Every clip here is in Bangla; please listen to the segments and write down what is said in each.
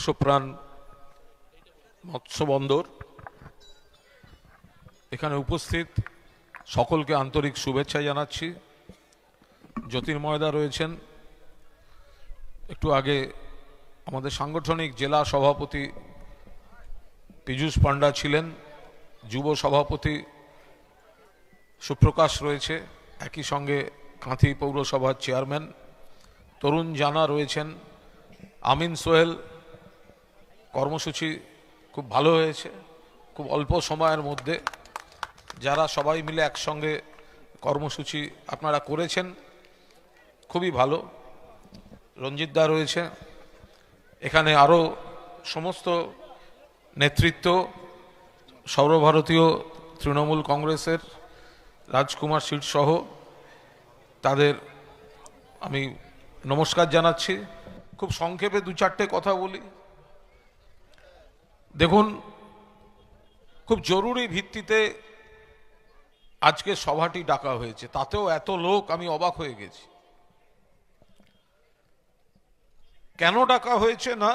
দেশপ্রাণ মৎস্য বন্দর এখানে উপস্থিত সকলকে আন্তরিক শুভেচ্ছা জানাচ্ছি। জ্যোতির্ময়দা রয়েছেন। একটু আগে আমাদের সাংগঠনিক জেলা সভাপতি পীযূষ পান্ডা ছিলেন, যুব সভাপতি সুপ্রকাশ রয়েছে, একই সঙ্গে কাঁথি পৌরসভার চেয়ারম্যান তরুণ জানা রয়েছেন, আমিন সোহেল কর্মসূচি খুব ভালো হয়েছে। খুব অল্প সময়ের মধ্যে যারা সবাই মিলে একসঙ্গে কর্মসূচি আপনারা করেছেন, খুবই ভালো। রঞ্জিতদা রয়েছে। এখানে আরও সমস্ত নেতৃত্ব, সর্বভারতীয় তৃণমূল কংগ্রেসের রাজকুমার সিট সহ তাদের আমি নমস্কার জানাচ্ছি। খুব সংক্ষেপে দু চারটে কথা বলি। দেখুন, খুব জরুরি ভিত্তিতে আজকে সভাটি ডাকা হয়েছে। তাতেও এত লোক, আমি অবাক হয়ে গেছি। কেন ডাকা হয়েছে না?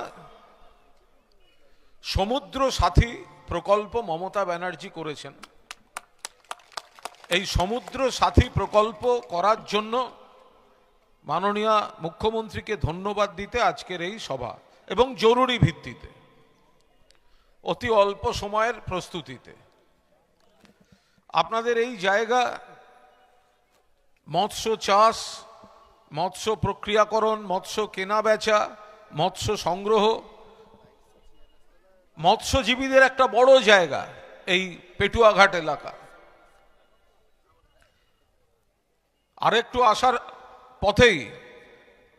সমুদ্র সাথী প্রকল্প মমতা ব্যানার্জি করেছেন। এই সমুদ্র সাথী প্রকল্প করার জন্য মাননীয় মুখ্যমন্ত্রীকে ধন্যবাদ দিতে আজকের এই সভা, এবং জরুরি ভিত্তিতে। অতি অল্প সময়ের প্রস্তুতিতে। আপনাদের এই জায়গা, মৎস্য চাষ, মৎস্য প্রক্রিয়াকরণ, মৎস্য কেনা বেচা, মৎস্য সংগ্রহ, মৎস্যজীবীদের একটা বড় জায়গা এই পেটুয়াঘাট এলাকা। আরেকটু আসার পথেই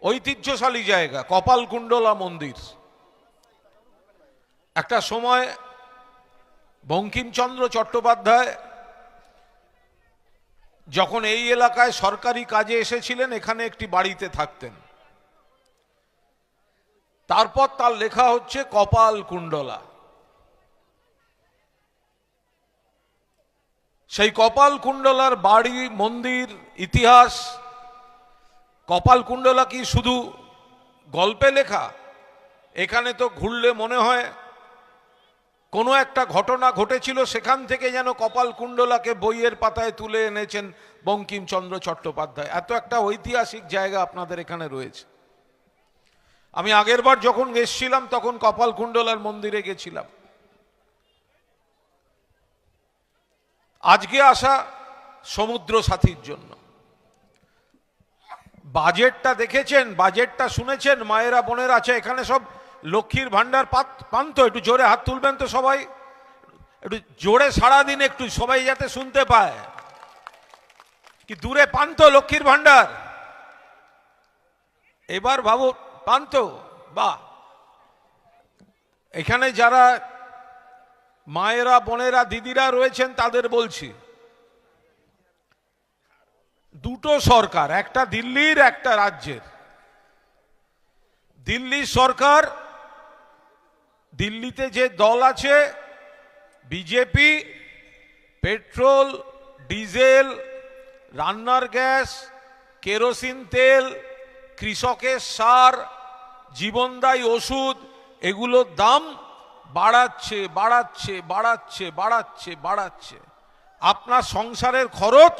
ঐতিহ্যশালী জায়গা, কপালকুণ্ডলা মন্দির। একটা সময় বঙ্কিমচন্দ্র চট্টোপাধ্যায় যখন এই এলাকায় সরকারি কাজে এসেছিলেন, এখানে একটি বাড়িতে থাকতেন। তারপর তার লেখা হচ্ছে কপাল কুণ্ডলা। সেই কপাল কুণ্ডলার বাড়ি, মন্দির, ইতিহাস, কপাল কুণ্ডলা কি শুধু গল্পে লেখা? এখানে তো ঘুরলে মনে হয় কোনো একটা ঘটনা ঘটেছিল, সেখান থেকে যেন কপাল কুণ্ডলাকে বইয়ের পাতায় তুলে এনেছেন বঙ্কিমচন্দ্র চট্টোপাধ্যায়। এত একটা ঐতিহাসিক জায়গা আপনাদের এখানে রয়েছে। আমি আগেরবার যখন গেছিলাম তখন কপাল কুণ্ডলার মন্দিরে গেছিলাম। আজকে আসা সমুদ্র সাথীর জন্য। বাজেটটা দেখেছেন, বাজেটটা শুনেছেন, মায়েরা, বোনের আছে এখানে সব লক্ষ্মীর ভান্ডার পান তো একটু জোরে হাত তুলবেন তো সবাই। একটু জোরে সারাদিন একটু সবাই যাতে শুনতে পায়। কি দূরে পান তো লক্ষ্মীর ভান্ডার এবার ভাবো পান তো বা এখানে যারা মায়েরা, বোনেরা, দিদিরা রয়েছেন, তাদের বলছি, দুটো সরকার, একটা দিল্লির, একটা রাজ্যের। দিল্লি সরকার দিল্লিতে যে দল আছে, বিজেপি, পেট্রোল, ডিজেল, রান্নার গ্যাস, কেরোসিন তেল, কৃষকের সার, জীবনদায়ী ওষুধ, এগুলোর দাম বাড়াচ্ছে বাড়াচ্ছে বাড়াচ্ছে বাড়াচ্ছে বাড়াচ্ছে। আপনার সংসারের খরচ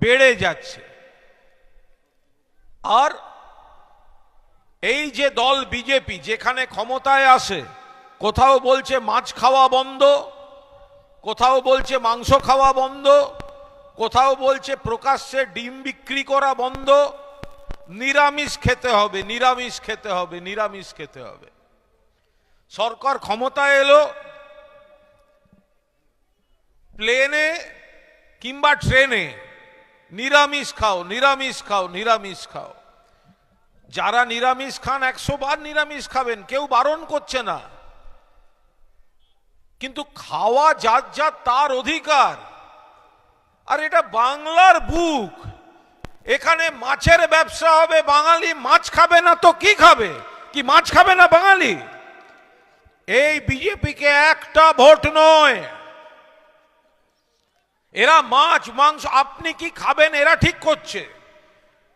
বেড়ে যাচ্ছে। আর এই যে দল বিজেপি যেখানে ক্ষমতায় আসে, কোথাও বলছে মাছ খাওয়া বন্ধ, কোথাও বলছে মাংস খাওয়া বন্ধ, কোথাও বলছে প্রকাশ্যে ডিম বিক্রি করা বন্ধ, নিরামিষ খেতে হবে, নিরামিষ খেতে হবে, নিরামিষ খেতে হবে। সরকার ক্ষমতায় এলো, প্লেনে কিংবা ট্রেনে, নিরামিষ খাও নিরামিষ খাও নিরামিষ খাও। যারা নিরামিষ খান, একশো বার নিরামিষ খাবেন, কেউ বারণ করছে না। কিন্তু খাওয়া যার যা তার অধিকার। আর এটা বাংলার বুক। এখানে মাছের ব্যবসা হবে, বাঙালি মাছ খাবে না তো কি খাবে? কি মাছ খাবে না বাঙালি? এই বিজেপিকে একটা ভোট নয়। এরা মাছ, মাংস, আপনি কি খাবেন, এরা ঠিক করছে।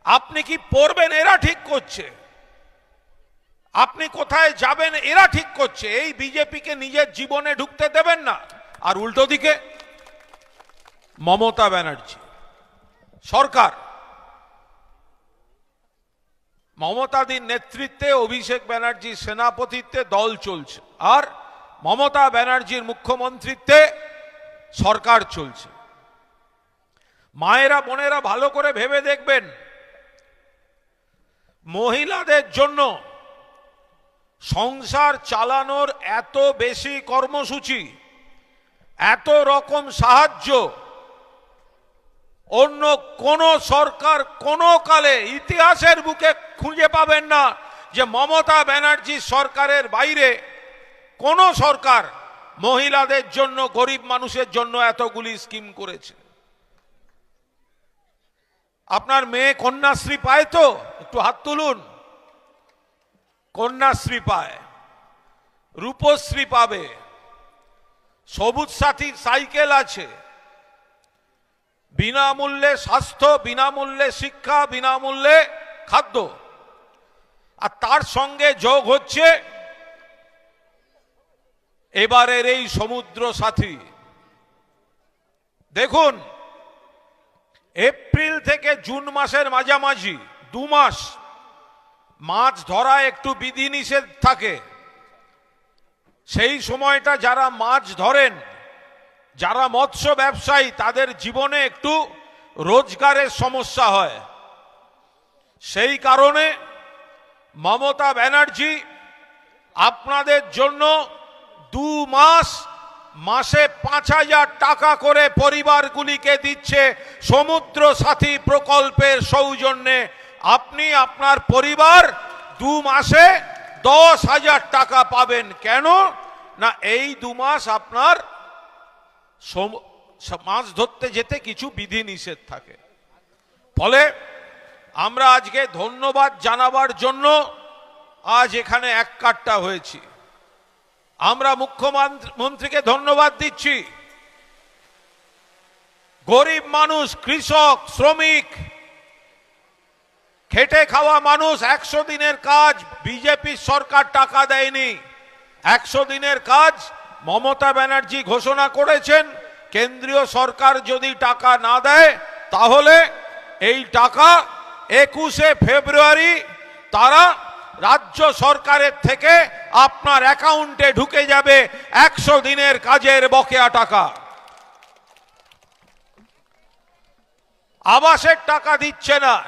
আপনি কি পড়বেন? এরা ঠিক করছে। আপনি কোথায় যাবেন? এরা ঠিক করছে। এই বিজেপিকে নিজের জীবনে ঢুকতে দেবেন না। আর উল্টো দিকে, মমতা ব্যানার্জি, সরকার। মমতাদির নেতৃত্বে অভিষেক ব্যানার্জির সেনাপতিত্বে দল চলছে। আর মমতা ব্যানার্জির মুখ্যমন্ত্রীত্বে সরকার চলছে। মায়েরা, বোনেরা ভালো করে ভেবে দেখবেন। মহিলাদের জন্য সংসার চালানোর এত বেশি কর্মসূচি, এত রকম সাহায্য, অন্য কোন সরকার কোন কালে ইতিহাসের বুকে খুঁজে পাবেন না যে মমতা ব্যানার্জি সরকারের বাইরে কোন সরকার মহিলাদের জন্য, গরিব মানুষের জন্য এতগুলি স্কিম করেছে। আপনার মেয়ে কন্যাশ্রী পায় তো? একটু হাত তুলুন। কন্যাশ্রী পায়, রূপশ্রী পাবে, সবুজ সাথী সাইকেল আছে। বিনামূল্যে স্বাস্থ্য, বিনামূল্যে শিক্ষা, বিনামূল্যে খাদ্য। আর তার সঙ্গে যোগ হচ্ছে এবারের এই সমুদ্র সাথী। দেখুন এপ্রিল থেকে জুন মাসের মাঝামাঝি, দু মাস। মাছ ধরা একটু বিধিনিষেধ থাকে। সেই সময়টা যারা মাছ ধরেন, যারা মৎস্য ব্যবসায়ী, তাদের জীবনে একটু রোজগারের সমস্যা হয়। সেই কারণে মমতা ব্যানার্জি আপনাদের জন্য দু মাস মাসে পাঁচ হাজার টাকা করে পরিবারগুলিকে দিচ্ছে সমুদ্র সাথী প্রকল্পের সৌজন্যে। আপনি আপনার পরিবার দু মাসে দশ হাজার টাকা পাবেন। কেন? না, এই দু মাস আপনার মাছ ধরতে যেতে কিছু বিধি নিষেধ থাকে। ফলে আমরা আজকে ধন্যবাদ জানাবার জন্য আজ এখানে এক কাট্টা হয়েছি। আমরা মুখ্যমন্ত্রীকে ধন্যবাদ দিচ্ছি। গরিব মানুষ, কৃষক, শ্রমিক, খেটে খাওয়া মানুষ, একশো দিনের কাজ, বিজেপি সরকার টাকা দেয়নি। একশো দিনের কাজ মমতা ব্যানার্জি ঘোষণা করেছেন, কেন্দ্রীয় সরকার যদি টাকা না দেয়, তাহলে এই টাকা একুশে ফেব্রুয়ারি তারা রাজ্য সরকারের থেকে আপনার অ্যাকাউন্টে ঢুকে যাবে একশো দিনের কাজের বকেয়া টাকা। আবাসের টাকা দিচ্ছে না।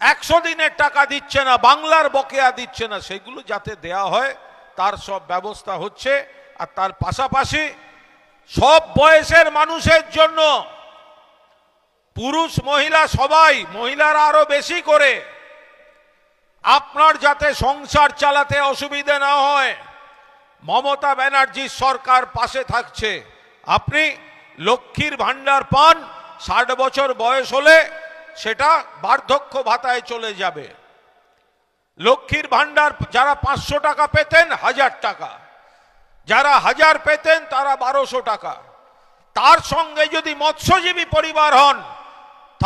একশো দিনের টাকা দিচ্ছে না, বাংলার বকেয়া দিচ্ছে না। সেগুলো যাতে দেয়া হয়, তার সব ব্যবস্থা হচ্ছে। আর তার পাশাপাশি সব বয়সের মানুষের জন্য পুরুষ মহিলা সবাই, মহিলারা আরও বেশি করে আপনার যাতে সংসার চালাতে অসুবিধে না হয়, মমতা ব্যানার্জির সরকার পাশে থাকছে। আপনি লক্ষ্মীর ভাণ্ডার পান, ষাট বছর বয়স হলে সেটা বার্ধক্য ভাতায় চলে যাবে। লক্ষ্মীর ভাণ্ডার যারা পাঁচশো টাকা পেতেন, হাজার টাকা। যারা হাজার পেতেন, তারা বারোশো টাকা। তার সঙ্গে যদি মৎস্যজীবী পরিবার হন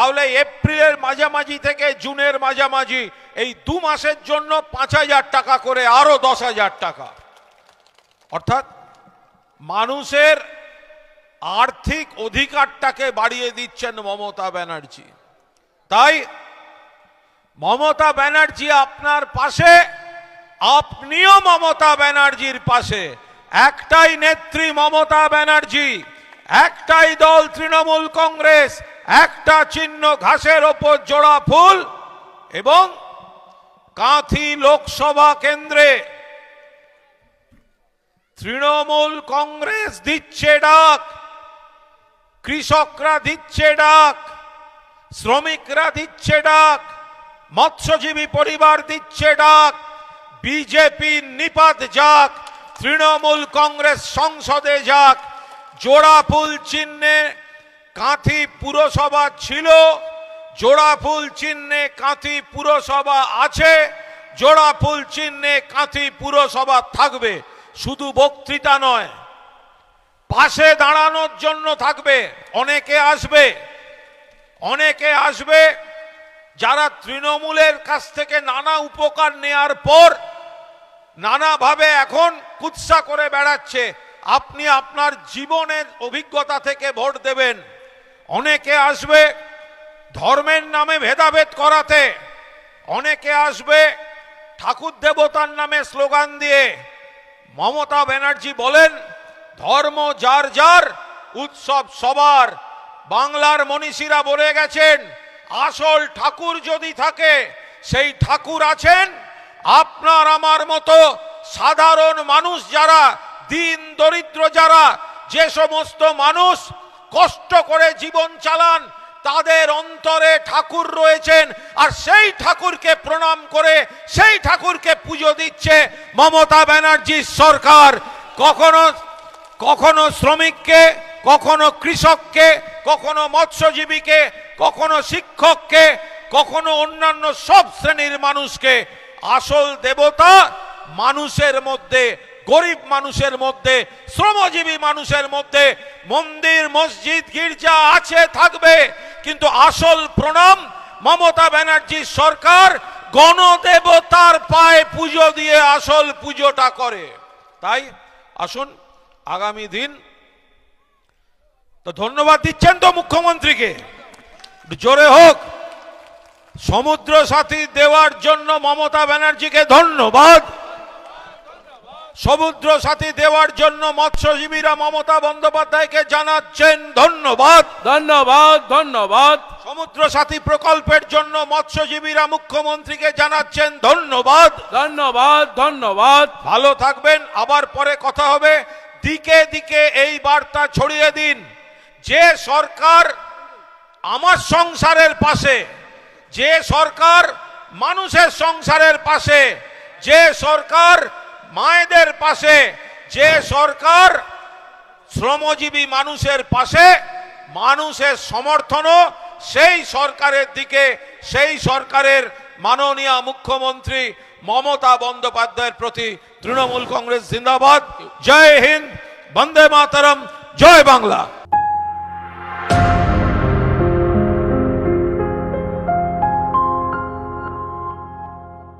তাহলে এপ্রিলের মাঝামাঝি থেকে জুনের মাঝামাঝি, এই দু মাসের জন্য পাঁচ হাজার টাকা করে আরও দশ হাজার টাকা। অর্থাৎ মানুষের আর্থিক অধিকারটাকে বাড়িয়ে দিচ্ছেন মমতা ব্যানার্জি। তাই মমতা ব্যানার্জি আপনার পাশে, আপনিও মমতা ব্যানার্জির পাশে। একটাই নেত্রী মমতা ব্যানার্জি। একটাই দল তৃণমূল কংগ্রেস, একটা চিহ্ন ঘাসের ওপর জোড়া ফুল এবং কাঁথি লোকসভা কেন্দ্রে তৃণমূল কংগ্রেস দিচ্ছে ডাক, কৃষকরা দিচ্ছে ডাক, শ্রমিকরা দিচ্ছে ডাক, মৎস্যজীবী পরিবার দিচ্ছে ডাক, বিজেপি নিপাত যাক, তৃণমূল কংগ্রেস সংসদে যাক জোড়াফুল চিহ্নে কাঁথি পুরসভা ছিল জোড়াফুল চিহ্নে কাঁথি পুরসভা আছে জোড়াফুল চিহ্নে কাঁথি পুরসভা থাকবে, শুধু বক্তৃতা নয়, পাশে দাঁড়ানোর জন্য থাকবে, অনেকে আসবে অনেকে আসবে, যারা তৃণমূলের কাছ থেকে নানা উপকার নেয়ার পর, নানাভাবে এখন কুৎসা করে বেড়াচ্ছে আপনি আপনার জীবনের অভিজ্ঞতা থেকে ভোট দেবেন। অনেকে আসবে ধর্মের নামে ভেদাভেদ করাতে। অনেকে আসবে ঠাকুর দেবতার নামে স্লোগান দিয়ে। মমতা ব্যানার্জি বলেন, ধর্ম যার যার, উৎসব সবার। বাংলার মনীষীরা বলে গেছেন, আসল ঠাকুর যদি থাকে, সেই ঠাকুর আছেন। আপনার আমার মতো সাধারণ মানুষ যারা দিন দরিদ্র যারা, যে সমস্ত মানুষ কষ্ট করে জীবন চালান, তাদের অন্তরে ঠাকুর রয়েছেন, আর সেই ঠাকুরকে প্রণাম করে, সেই ঠাকুরকে পুজো দিচ্ছে মমতা ব্যানার্জির সরকার। কখনো কখনো শ্রমিককে, কখনো কৃষককে, কখনো মৎস্যজীবীকে, কখনো শিক্ষককে, কখনো অন্যান্য সব শ্রেণির মানুষকে আসল দেবতা মানুষের মধ্যে গরিব মানুষের মধ্যে, শ্রমজীবী মানুষের মধ্যে মন্দির, মসজিদ, গির্জা আছে, থাকবে। কিন্তু আসল প্রণাম মমতা ব্যানার্জির সরকার গণদেবতার পায়ে পুজো দিয়ে আসল পুজোটা করে। তাই আসুন, আগামী দিন তো ধন্যবাদ দিচ্ছেন তো মুখ্যমন্ত্রীকে। জোরে হোক। সমুদ্র সাথী দেওয়ার জন্য মমতা ব্যানার্জিকে ধন্যবাদ। সমুদ্র সাথী দেওয়ার জন্য মৎস্যজীবীরা মমতা বন্দ্যোপাধ্যায়কে জানাচ্ছেন ধন্যবাদ। ধন্যবাদ ধন্যবাদ। সমুদ্র সাথী প্রকল্পের জন্য মৎস্যজীবীরা মুখ্যমন্ত্রীকে জানাচ্ছেন ধন্যবাদ। ধন্যবাদ ধন্যবাদ। ভালো থাকবেন আবার পরে কথা হবে। দিকে দিকে এই বার্তা ছড়িয়ে দিন। যে সরকার আমার সংসারের পাশে যে সরকার মানুষের সংসারের পাশে যে সরকার মায়েদের পাশে, যে সরকার শ্রমজীবী মানুষের পাশে, মানুষের সমর্থনও সেই সরকারের দিকে, সেই সরকারের মাননীয় মুখ্যমন্ত্রী মমতা বন্দ্যোপাধ্যায়ের প্রতি তৃণমূল কংগ্রেস জিন্দাবাদ। জয় হিন্দ, বন্দে মাতারম, জয় বাংলা।